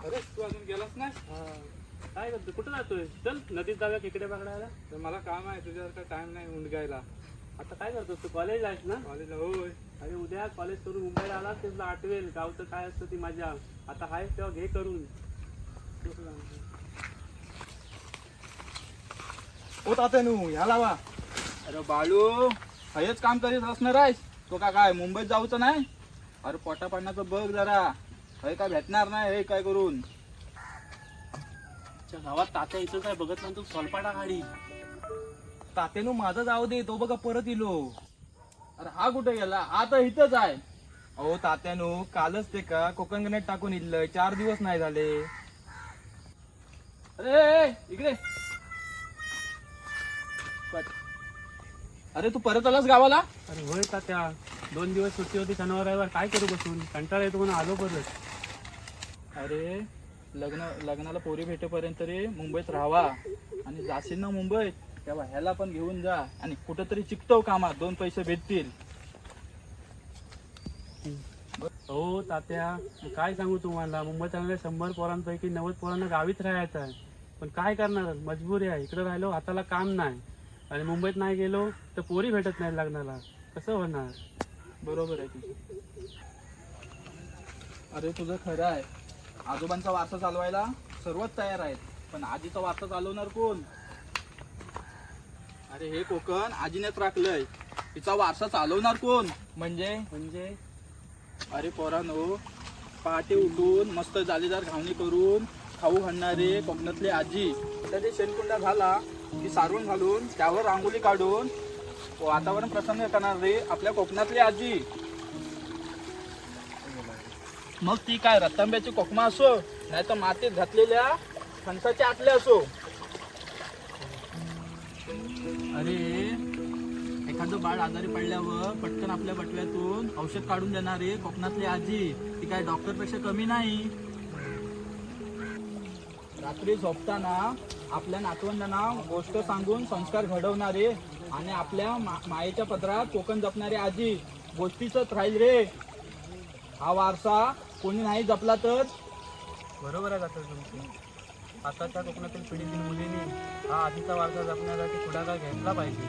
अरे तू अजून गेलास नाही. काय करतो कुठं जातोय? चल नदीत जाऊया खेकडे पकडायला. तर मला काम आहे तुझ्यासारखा टाइम नाही उंडगायला आता काय करतोस तू? कॉलेज आहेस ना? कॉलेजला होय. अरे उद्या कॉलेज करून मुंबईला आला तुला आठवेल. गावचं काय असतं ती मजा आता आहेस तेव्हा घे करून. ओ तात्यानू ह्या लावा. अरे बाळू हेच काम करीत असणार आहेस. तो का काय मुंबईत जाऊचं नाही? अरे पोटा पाण्याचं बघ जरा. हे काय भेटणार नाही हे काय करून? गावात तात्या इथंच आहे बघत ना तू सोलपाटा गाडी. तात्यानू माझा जाऊ दे तो बघा परत इलो. अरे हा कुठे गेला? हा तर इथंच आहे. अहो तात्यानू कालच ते का कोकण गणित टाकून इल्लय चार दिवस नाही झाले. अरे इकडे. अरे तू परत आलास गावाला? अरे होय तात्या. दोन दिवस सुट्टी होती शनिवार रविवार. काय करू बसून? कंटाळा येतो म्हणून आलो परत. अरे लग्न लग्नाला पोरी भेटेपर्यंत रे मुंबईत राहावा. आणि जाशील ना मुंबईत तेव्हा ह्याला पण घेऊन जा. आणि कुठंतरी चिकटव कामात दोन पैसे भेटतील. हो तात्या मी काय सांगू तुम्हाला? मुंबईत चांगल्या शंभर पोरांपैकी नव्वद पोरांना गावीच राहायचं आहे. पण काय करणार? मजबुरी आहे. इकडे राहिलो हाताला काम नाही. आणि मुंबईत नाही गेलो तर पोरी भेटत नाही लग्नाला. कसं होणार? बरोबर आहे तुझं. अरे तुझं खरं आहे. आजोबांचा वारसा चालवायला सर्वच तयार आहेत पण आजीचा वारसा चालवणार कोण? अरे हे कोकण आजीनेच राखलंय. तिचा वारसा चालवणार कोण? म्हणजे? म्हणजे? अरे पोरानो पहाटे उठून मस्त जालीदार घावणी करून खाऊ घालणारे कोकणातले आजी. त्याचे शेणकुंडा झाला. ती सारून घालून त्यावर रांगोळी काढून वातावरण प्रसन्न करणारे आपल्या कोकणातली आजी. मग ती काय रतांब्याची कोकमा असो नाही तर मातीत घातलेल्या फणसाच्या आतल्या असो. अरे एखादं बाळ आजारी पडल्यावर पटकन आपल्या बटव्यातून औषध काढून देणारे कोकणातली आजी. ती काय डॉक्टरपेक्षा कमी नाही. रात्री झोपताना आपल्या नातवंडांना गोष्ट सांगून संस्कार घडवणारे आणि आपल्या मा- मायेच्या पदरात कोकण जपणारे आजी गोष्टीचंच राहील रे. हा वारसा कोणी नाही जपला तर? बरोबर आहे जातं तुमची. आताच्या कोकणातील पिढीतील मुलींनी हा आधीचा वारसा जपण्यासाठी पुढाकार घेतला पाहिजे.